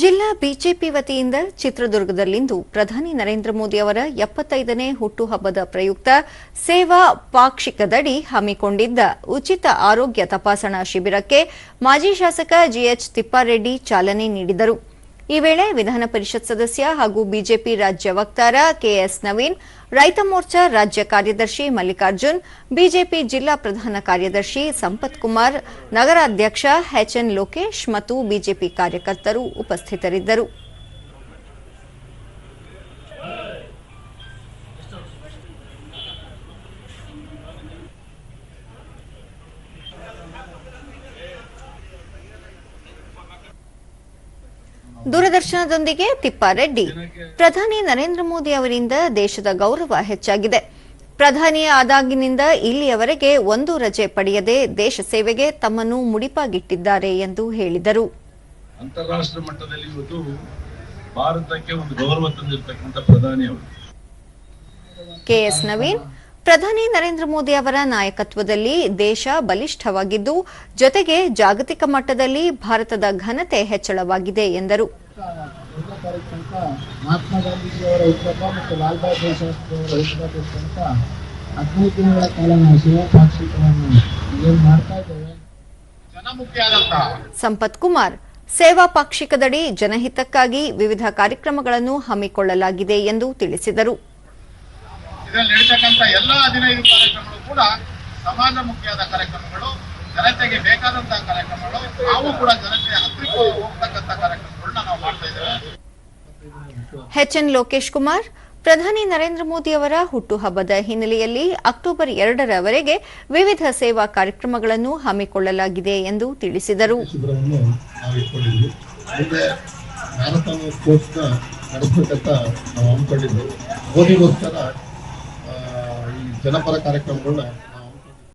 ಜಿಲ್ಲಾ ಬಿಜೆಪಿ ವತಿಯಿಂದ ಚಿತ್ರದುರ್ಗದಲ್ಲಿಂದು ಪ್ರಧಾನಿ ನರೇಂದ್ರ ಮೋದಿ ಅವರ ಎಪ್ಪತ್ತೈದನೇ ಹುಟ್ಟುಹಬ್ಬದ ಪ್ರಯುಕ್ತ ಸೇವಾ ಪಾಕ್ಷಿಕದಡಿ ಹಮ್ಮಿಕೊಂಡಿದ್ದ ಉಚಿತ ಆರೋಗ್ಯ ತಪಾಸಣಾ ಶಿಬಿರಕ್ಕೆ ಮಾಜಿ ಶಾಸಕ ಜಿಎಚ್ ತಿಪ್ಪಾರೆಡ್ಡಿ ಚಾಲನೆ ನೀಡಿದರು. ಈ ವೇಳೆ ವಿಧಾನ ಪರಿಷತ್ ಸದಸ್ಯ ಹಾಗೂ ಬಿಜೆಪಿ ರಾಜ್ಯ ವಕ್ತಾರ ಕೆಎಸ್ ನವೀನ್, ರೈತ ಮೋರ್ಚಾ ರಾಜ್ಯ ಕಾರ್ಯದರ್ಶಿ ಮಲ್ಲಿಕಾರ್ಜುನ್, ಬಿಜೆಪಿ ಜಿಲ್ಲಾ ಪ್ರಧಾನ ಕಾರ್ಯದರ್ಶಿ ಸಂಪತ್ ಕುಮಾರ್, ನಗರಾಧ್ಯಕ್ಷ ಎಚ್ಎನ್ ಲೋಕೇಶ್ ಮತ್ತು ಬಿಜೆಪಿ ಕಾರ್ಯಕರ್ತರು ಉಪಸ್ಥಿತರಿದ್ದರು. ದೂರದರ್ಶನದೊಂದಿಗೆ ತಿಪ್ಪಾರೆಡ್ಡಿ ಪ್ರಧಾನಿ ನರೇಂದ್ರ ಮೋದಿ ಅವರಿಂದ ದೇಶದ ಗೌರವ ಹೆಚ್ಚಾಗಿದೆ. ಪ್ರಧಾನಿ ಆದಾಗಿನಿಂದ ಇಲ್ಲಿಯವರೆಗೆ ಒಂದು ರಜೆ ಪಡೆಯದೆ ದೇಶ ಸೇವೆಗೆ ತಮ್ಮನ್ನು ಮುಡಿಪಾಗಿಟ್ಟಿದ್ದಾರೆ ಎಂದು ಹೇಳಿದರು. ಅಂತಾರಾಷ್ಟ್ರ ಮಟ್ಟದಲ್ಲಿ ಇವತ್ತು ಭಾರತಕ್ಕೆ ಒಂದು ಗೌರವ ತಂದಿರತಕ್ಕಂಥ ಪ್ರಧಾನಿ ಅವರು. ಕೆಎಸ್ ನವೀನ್ ಪ್ರಧಾನಿ ನರೇಂದ್ರ ಮೋದಿ ಅವರ ನಾಯಕತ್ವದಲ್ಲಿ ದೇಶ ಬಲಿಷ್ಠವಾಗಿದ್ದು ಜೊತೆಗೆ ಜಾಗತಿಕ ಮಟ್ಟದಲ್ಲಿ ಭಾರತದ ಘನತೆ ಹೆಚ್ಚಳವಾಗಿದೆ ಎಂದರು. ಒಂದನೇ ತಾರೀಕು ತನಕ ಮಹಾತ್ಮ ಗಾಂಧೀಜಿಯವರ ಹುಟ್ಟುಹಬ್ಬ ಮತ್ತು ಲಾಲ್ ಬಹದ್ದೂರ್ ಶಾಸ್ತ್ರಿ ಅವರ ಹುಟ್ಟುಹಬ್ಬದ ತನಕ ಹದಿನೈದು ದಿನಗಳ ಕಾಲ ನಾವು ಸೇವಾ ಪಾಕ್ಷಿಕವನ್ನು ಏನು ಮಾಡ್ತಾ ಇದ್ದೇವೆ? ಸಂಪತ್ ಕುಮಾರ್ ಸೇವಾ ಪಾಕ್ಷಿಕದಡಿ ಜನಹಿತಕ್ಕಾಗಿ ವಿವಿಧ ಕಾರ್ಯಕ್ರಮಗಳನ್ನು ಹಮ್ಮಿಕೊಳ್ಳಲಾಗಿದೆ ಎಂದು ತಿಳಿಸಿದರು. ಇದರಲ್ಲಿ ನಡೀತಕ್ಕಂಥ ಎಲ್ಲ ಹದಿನೈದು ಕಾರ್ಯಕ್ರಮಗಳು ಕೂಡ ಸಮಾಜಮುಖಿಯಾದ ಕಾರ್ಯಕ್ರಮಗಳು ಜನತೆಗೆ ಬೇಕಾದಂತಹ ಕಾರ್ಯಕ್ರಮಗಳು ನಾವು ಕೂಡ ಜನತೆಯ ಹತ್ತಿರಕ್ಕೆ ಹೋಗ್ತಕ್ಕಂಥ ಕಾರ್ಯಕ್ರಮಗಳನ್ನ ನಾವು ಮಾಡ್ತಾ ಇದ್ದೇವೆ. ಎಚ್ಎನ್ ಲೋಕೇಶ್ ಕುಮಾರ್ ಪ್ರಧಾನಿ ನರೇಂದ್ರ ಮೋದಿ ಅವರ ಹುಟ್ಟುಹಬ್ಬದ ಹಿನ್ನೆಲೆಯಲ್ಲಿ ಅಕ್ಟೋಬರ್ ಎರಡರವರೆಗೆ ವಿವಿಧ ಸೇವಾ ಕಾರ್ಯಕ್ರಮಗಳನ್ನು ಹಮ್ಮಿಕೊಳ್ಳಲಾಗಿದೆ ಎಂದು ತಿಳಿಸಿದರು. ನಾವು ಮ್ಯಾರಥಾನ್ ನಡೆಸಬೇಕಂತ ಮೋದಿಗೋಸ್ಕರ ಜನಪರ ಕಾರ್ಯಕ್ರಮಗಳನ್ನ